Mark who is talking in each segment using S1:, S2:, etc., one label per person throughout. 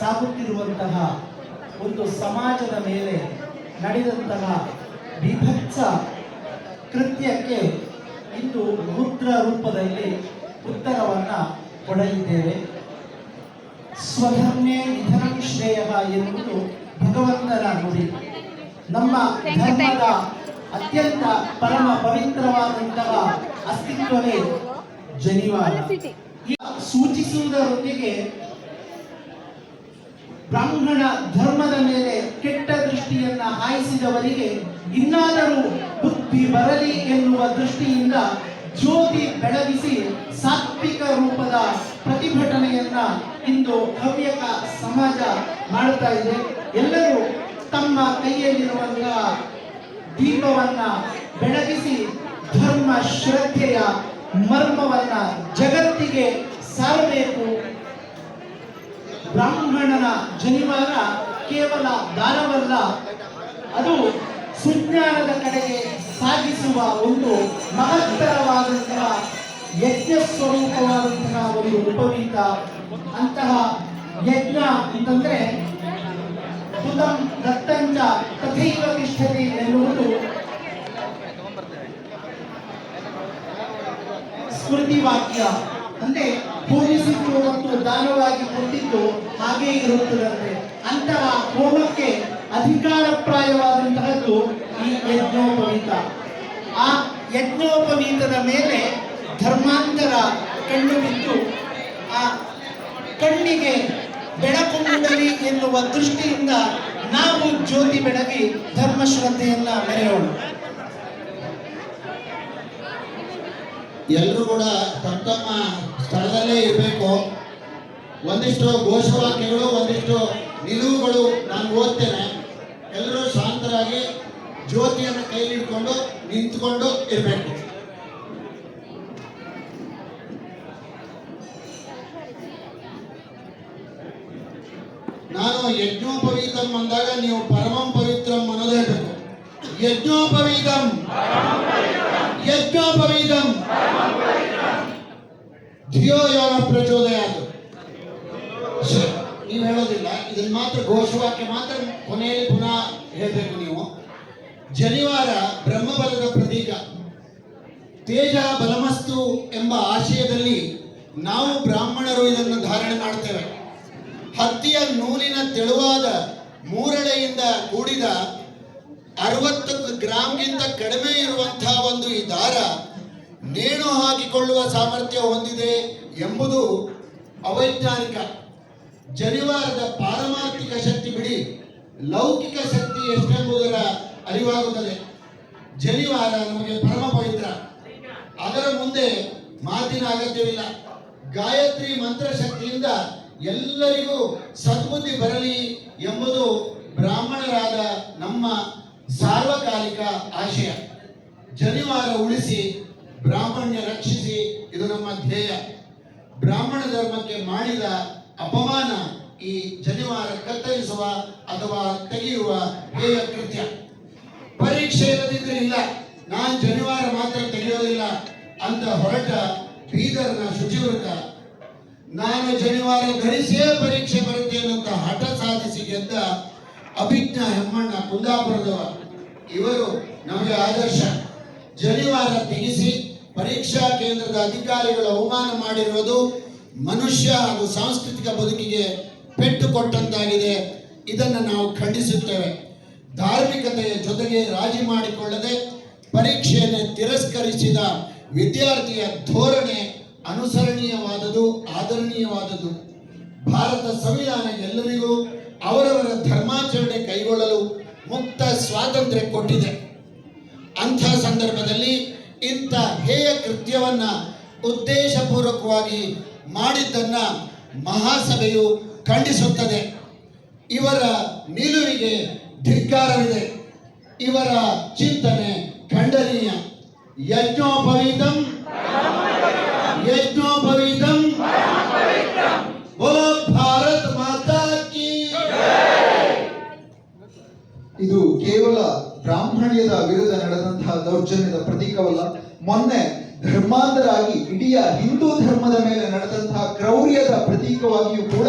S1: ಸಾಗುತ್ತಿರುವಂತಹ ಒಂದು ಸಮಾಜದ ಮೇಲೆ ನಡೆದಂತಹ ವಿಭತ್ಸ ಕೃತ್ಯಕ್ಕೆ ಇಂದು ರುದ್ರ ರೂಪದಲ್ಲಿ ಉತ್ತರವನ್ನ ಕೊಡಲಿದ್ದೇವೆ. ಸ್ವಧರ್ಮೇ ನಿಧನ ಶ್ರೇಯ ಎನ್ನುವುದು ಭಗವಂತನ ನುಡಿ. ನಮ್ಮ ಧರ್ಮದ ಅತ್ಯಂತ ಪರಮ ಪವಿತ್ರವಾದಂತಹ ಅಸ್ತಿತ್ವವೇ ಜನಿವಾರ. ಸೂಚಿಸುವುದರೊಂದಿಗೆ ಬ್ರಾಹ್ಮಣ ಧರ್ಮದ ಮೇಲೆ ಕೆಟ್ಟ ದೃಷ್ಟಿಯನ್ನ ಹಾಯಿಸಿದವರಿಗೆ ಇನ್ನಾದರೂ ಬುದ್ಧಿ ಬರಲಿ ಎನ್ನುವ ದೃಷ್ಟಿಯಿಂದ ಜ್ಯೋತಿ ಬೆಳಗಿಸಿ ಸಾತ್ವಿಕ ರೂಪದ ಪ್ರತಿಭಟನೆಯನ್ನ ಇಂದು ಹವ್ಯಕ ಸಮಾಜ ಮಾಡುತ್ತಾ ಇದೆ. ಎಲ್ಲರೂ ತಮ್ಮ ಕೈಯಲ್ಲಿರುವಂತಹ ದೀಪವನ್ನ ಬೆಳಗಿಸಿ ಧರ್ಮ ಶ್ರದ್ಧೆಯ ಮರ್ಮವನ್ನ ಜಗತ್ತಿಗೆ ಸಾರಬೇಕು. ಬ್ರಾಹ್ಮಣನ ಜನಿವಾರ ಕೇವಲ ದಾನವಲ್ಲ, ಅದು ಸುಜ್ಞಾನದ ಕಡೆಗೆ ಸಾಗಿಸುವ ಒಂದು ಮಹತ್ತರವಾದಂತಹ ಯಜ್ಞ ಸ್ವರೂಪವಾದಂತಹ ಒಂದು ಉಪವೀತ. ಅಂತಹ ಯಜ್ಞ ಅಂತಂದ್ರೆ ಸುತಂ ದತ್ತಂಚ ತಥೈವ ತಿಷ್ಠತಿ ಎನ್ನುವುದು ಸ್ಮೃತಿ ವಾಕ್ಯ. ಅಂದ್ರೆ ಪೂಜಿಸಿದ್ದು ಮತ್ತು ದಾನವಾಗಿ ಕೊಟ್ಟಿದ್ದು ಹಾಗೆ ಇರುತ್ತದಂತೆ. ಅಂತಹ ಹೋಮಕ್ಕೆ ಅಧಿಕಾರಪ್ರಾಯವಾದಂತಹದ್ದು ಈ ಯಜ್ಞೋಪವೀತ. ಆ ಯಜ್ಞೋಪವೀತದ ಮೇಲೆ ಧರ್ಮಾಂತರ ಕಣ್ಣು ಬಿದ್ದು, ಆ ಕಣ್ಣಿಗೆ ಬೆಳಕು ಮೂಡಲಿ ಎನ್ನುವ ದೃಷ್ಟಿಯಿಂದ ನಾವು ಜ್ಯೋತಿ ಬೆಳಗಿ ಧರ್ಮಶ್ರದ್ಧೆಯನ್ನ ಮೆರೆಯೋಣ.
S2: ಎಲ್ಲರೂ ಕೂಡ ತಮ್ಮ ತಮ್ಮ ಸ್ಥಳದಲ್ಲೇ ಇರಬೇಕು. ಒಂದಿಷ್ಟು ಘೋಷವಾಕ್ಯಗಳು ಒಂದಿಷ್ಟು ನಿಲುವುಗಳು ನಾನು ಓದ್ತೇನೆ. ಎಲ್ಲರೂ ಶಾಂತರಾಗಿ ಜ್ಯೋತಿಯನ್ನು ಕೈಲಿ ಹಿಡ್ಕೊಂಡು ನಿಂತ್ಕೊಂಡು ಇರಬೇಕು. ನಾನು ಯಜ್ಞೋಪವೀತಂ ಅಂದಾಗ ನೀವು ಪರಮಂ ಪವಿತ್ರಂ ಅನ್ನೋದು ಹೇಳ್ಬೇಕು ಯಜ್ಞೋಪವೀತಂ. ಯಜ್ಞೋಪವೀತಂ. ಧಿಯೋ ಪ್ರಚೋದಯ ಅದು ನೀವು ಹೇಳೋದಿಲ್ಲ. ಇದನ್ನ ಮಾತ್ರ ಘೋಷವಾಕ್ಯ ಮಾತ್ರ ಕೊನೆಯಲ್ಲಿ ಪುನಃ ಹೇಳಬೇಕು ನೀವು. ಜನಿವಾರ ಬ್ರಹ್ಮಬಲದ ಪ್ರತೀಕ. ತೇಜ ಬಲಮಸ್ತು ಎಂಬ ಆಶಯದಲ್ಲಿ ನಾವು ಬ್ರಾಹ್ಮಣರು ಇದನ್ನು ಧಾರಣೆ ಮಾಡ್ತೇವೆ. ಹತ್ತಿಯ ನೂಲಿನ ತೆಳುವಾದ ಮೂರಳೆಯಿಂದ ಕೂಡಿದ ಅರವತ್ತು ಗ್ರಾಮ್ಗಿಂತ ಕಡಿಮೆ ಇರುವಂತಹ ಒಂದು ಈ ದಾರ ನೇಣು ಹಾಕಿಕೊಳ್ಳುವ ಸಾಮರ್ಥ್ಯ ಹೊಂದಿದೆ ಎಂಬುದು ಅವೈಜ್ಞಾನಿಕ. ಜನಿವಾರದ ಪಾರಮಾರ್ಥಿಕ ಶಕ್ತಿ ಬಿಡಿ ಲೌಕಿಕ ಶಕ್ತಿ ಎಷ್ಟೆಂಬುದರ ಅರಿವಾಗುತ್ತದೆ. ಜನಿವಾರ ನಮಗೆ ಪರಮ ಪವಿತ್ರ. ಅದರ ಮುಂದೆ ಮಾತಿನ ಅಗತ್ಯವಿಲ್ಲ. ಗಾಯತ್ರಿ ಮಂತ್ರ ಶಕ್ತಿಯಿಂದ ಎಲ್ಲರಿಗೂ ಸದ್ಬುದ್ಧಿ ಬರಲಿ ಎಂಬುದು ಬ್ರಾಹ್ಮಣರಾದ ನಮ್ಮ ಸಾರ್ವಕಾಲಿಕ ಆಶಯ. ಜನಿವಾರ ಉಳಿಸಿ ಬ್ರಾಹ್ಮಣ್ಯ ರಕ್ಷಿಸಿ, ಇದು ನಮ್ಮ ಧ್ಯೇಯ. ಬ್ರಾಹ್ಮಣ ಧರ್ಮಕ್ಕೆ ಮಾಡಿದ ಅಪಮಾನ ಈ ಜನಿವಾರ ಕತ್ತರಿಸುವ ಅಥವಾ ತೆಗೆಯುವ ಹೇಯ ಕೃತ್ಯ. ಪರೀಕ್ಷೆ ಇಲ್ಲದಿದ್ರೆ ಇಲ್ಲ. ನಾನು ಜನಿವಾರ ಮಾತ್ರ ತೆಗೆಯೋದಿಲ್ಲ ಅಂತ ಹೊರಟ ಬೀದರ್ನ ಶುಚಿವೃತ ನಾನು ಜನಿವಾರ ಧರಿಸಿಯೇ ಪರೀಕ್ಷೆ ಬರುತ್ತೇನೆ ಅಂತ ಹಠ ಸಾಧಿಸಿ ಗೆದ್ದ ಅಭಿಜ್ಞ ಹೆಮ್ಮಣ್ಣ ಕುಂದಾಪುರದವ ಇವರು ನಮಗೆ ಆದರ್ಶ. ಜನಿವಾರ ತೆಗೆಸಿ ಪರೀಕ್ಷಾ ಕೇಂದ್ರದ ಅಧಿಕಾರಿಗಳು ಅವಮಾನ ಮಾಡಿರುವುದು ಮನುಷ್ಯ ಹಾಗೂ ಸಾಂಸ್ಕೃತಿಕ ಬದುಕಿಗೆ ಪೆಟ್ಟು ಕೊಟ್ಟಂತಾಗಿದೆ. ಇದನ್ನು ನಾವು ಖಂಡಿಸುತ್ತೇವೆ. ಧಾರ್ಮಿಕತೆಯ ಜೊತೆಗೆ ರಾಜಿ ಮಾಡಿಕೊಳ್ಳದೆ ಪರೀಕ್ಷೆಯನ್ನು ತಿರಸ್ಕರಿಸಿದ ವಿದ್ಯಾರ್ಥಿಯ ಧೋರಣೆ ಅನುಸರಣೀಯವಾದುದು ಆದರಣೀಯವಾದದ್ದು. ಭಾರತ ಸಂವಿಧಾನ ಎಲ್ಲರಿಗೂ ಅವರವರ ಧರ್ಮಾಚರಣೆ ಕೈಗೊಳ್ಳಲು ಮುಕ್ತ ಸ್ವಾತಂತ್ರ್ಯ ಕೊಟ್ಟಿದೆ. ಅಂಥ ಸಂದರ್ಭದಲ್ಲಿ ಇಂಥ ಹೇಯ ಕೃತ್ಯವನ್ನ ಉದ್ದೇಶಪೂರ್ವಕವಾಗಿ ಮಾಡಿದ್ದನ್ನು ಮಹಾಸಭೆಯು ಖಂಡಿಸುತ್ತದೆ. ಇವರ ನಿಲುವಿಗೆ ಧಿಕ್ಕಾರವಿದೆ. ಇವರ ಚಿಂತನೆ ಖಂಡನೀಯ. ಯಜ್ಞೋಪವೀತಂ ಯಜ್ಞೋಪವೀತಂ
S3: ಇದು ಕೇವಲ ಬ್ರಾಹ್ಮಣ್ಯದ ವಿರುದ್ಧ ನಡೆದಂತಹ ದೌರ್ಜನ್ಯದ ಪ್ರತೀಕವಲ್ಲ. ಮೊನ್ನೆ ಧರ್ಮಾಂತರಾಗಿ ಇಡೀ ಹಿಂದೂ ಧರ್ಮದ ಮೇಲೆ ನಡೆದಂತಹ ಕ್ರೌರ್ಯದ ಪ್ರತೀಕವಾಗಿಯೂ ಕೂಡ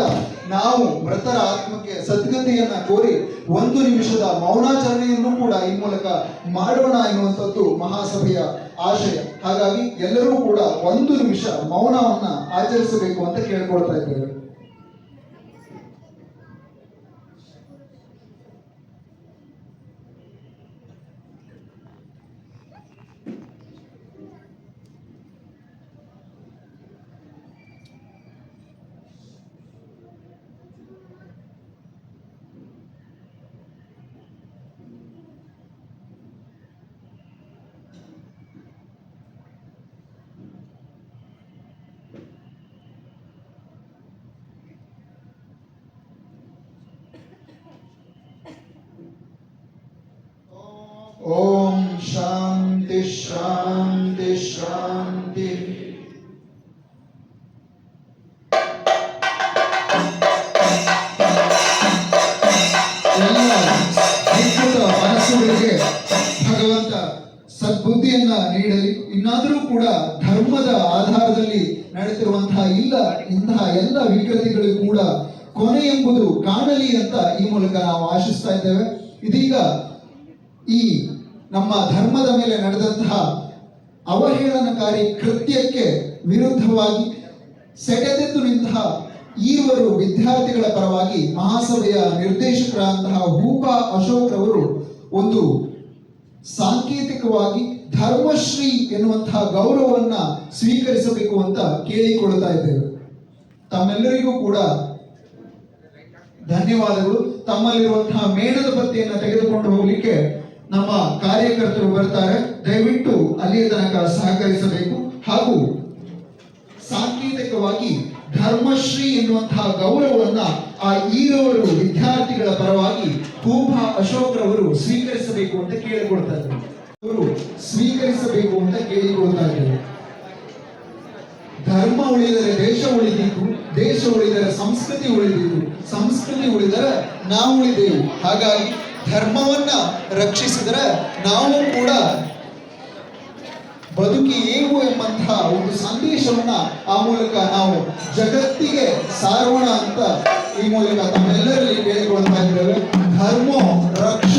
S3: ನಾವು ಮೃತರ ಆತ್ಮಕ್ಕೆ ಸದ್ಗತಿಯನ್ನ ಕೋರಿ ಒಂದು ನಿಮಿಷದ ಮೌನಾಚರಣೆಯನ್ನು ಕೂಡ ಈ ಮೂಲಕ ಮಾಡೋಣ ಎನ್ನುವಂಥದ್ದು ಮಹಾಸಭೆಯ ಆಶಯ. ಹಾಗಾಗಿ ಎಲ್ಲರೂ ಕೂಡ ಒಂದು ನಿಮಿಷ ಮೌನವನ್ನ ಆಚರಿಸಬೇಕು ಅಂತ ಕೇಳ್ಕೊಳ್ತಾ ಇದ್ದೇವೆ. ಓಂ ಶಾಂತಿ ಶಾಂತಿ ಶಾಂತಿ ಮನಸ್ಸುಗಳಿಗೆ ಭಗವಂತ ಸದ್ಬುದ್ಧಿಯನ್ನ ನೀಡಲಿ. ಇನ್ನಾದರೂ ಕೂಡ ಧರ್ಮದ ಆಧಾರದಲ್ಲಿ ನಡೆತಿರುವಂತಹ ಇಲ್ಲ, ಇಂತಹ ಎಲ್ಲ ವಿಕೃತಿಗಳು ಕೂಡ ಕೊನೆ ಎಂಬುದು ಕಾಣಲಿ ಅಂತ ಈ ಮೂಲಕ ನಾವು ಆಶಿಸ್ತಾ ಇದ್ದೇವೆ. ಇದೀಗ ಈ ನಮ್ಮ ಧರ್ಮದ ಮೇಲೆ ನಡೆದಂತಹ ಅವಹೇಳನಕಾರಿ ಕೃತ್ಯಕ್ಕೆ ವಿರುದ್ಧವಾಗಿ ಸೆಟೆದೆದ್ದು ನಿಂತಹ ಈವರು ವಿದ್ಯಾರ್ಥಿಗಳ ಪರವಾಗಿ ಮಹಾಸಭೆಯ ನಿರ್ದೇಶಕರಾದಂತಹ ಹೂಪಾ ಅಶೋಕ್ ರವರು ಒಂದು ಸಾಂಕೇತಿಕವಾಗಿ ಧರ್ಮಶ್ರೀ ಎನ್ನುವಂತಹ ಗೌರವವನ್ನ ಸ್ವೀಕರಿಸಬೇಕು ಅಂತ ಕೇಳಿಕೊಳ್ತಾ ಇದ್ದೇವೆ. ತಮ್ಮೆಲ್ಲರಿಗೂ ಕೂಡ ಧನ್ಯವಾದಗಳು. ತಮ್ಮಲ್ಲಿರುವಂತಹ ಮೇಣದ ಬತ್ತಿಯನ್ನು ತೆಗೆದುಕೊಂಡು ಹೋಗ್ಲಿಕ್ಕೆ ನಮ್ಮ ಕಾರ್ಯಕರ್ತರು ಬರ್ತಾರೆ. ದಯವಿಟ್ಟು ಅಲ್ಲಿಯ ತನಕ ಸಹಕರಿಸಬೇಕು. ಹಾಗೂ ಸಾಂಕೇತಿಕವಾಗಿ ಧರ್ಮಶ್ರೀ ಎನ್ನುವಂತಹ ಗೌರವವನ್ನ ಆ ಈರವರು ವಿದ್ಯಾರ್ಥಿಗಳ ಪರವಾಗಿ ಕೂಭಾ ಅಶೋಕ್ ರವರು ಸ್ವೀಕರಿಸಬೇಕು ಅಂತ ಕೇಳಿಕೊಳ್ತಾ ಇದ್ದಾರೆ. ಅವರು ಸ್ವೀಕರಿಸಬೇಕು ಅಂತ ಕೇಳಿಕೊಳ್ತಾ ಇದ್ದಾರೆ. ಧರ್ಮ ಉಳಿದರೆ ದೇಶ ಉಳಿದಿತ್ತು, ದೇಶ ಉಳಿದರೆ ಸಂಸ್ಕೃತಿ ಉಳಿದಿತ್ತು, ಸಂಸ್ಕೃತಿ ಉಳಿದರೆ ನಾವು ಉಳಿದೆವು. ಹಾಗಾಗಿ ಧರ್ಮವನ್ನ ರಕ್ಷಿಸಿದರೆ ನಾವು ಕೂಡ ಬದುಕಿ ಏವು ಎಂಬಂತಹ ಒಂದು ಸಂದೇಶವನ್ನ ಆ ಮೂಲಕ ನಾವು ಜಗತ್ತಿಗೆ ಸಾರೋಣ ಅಂತ ಈ ಮೂಲಕ ತಮ್ಮೆಲ್ಲರಲ್ಲಿ ಕೇಳಿಕೊಳ್ತಾ ಇದ್ದೇವೆ. ಧರ್ಮ ರಕ್ಷ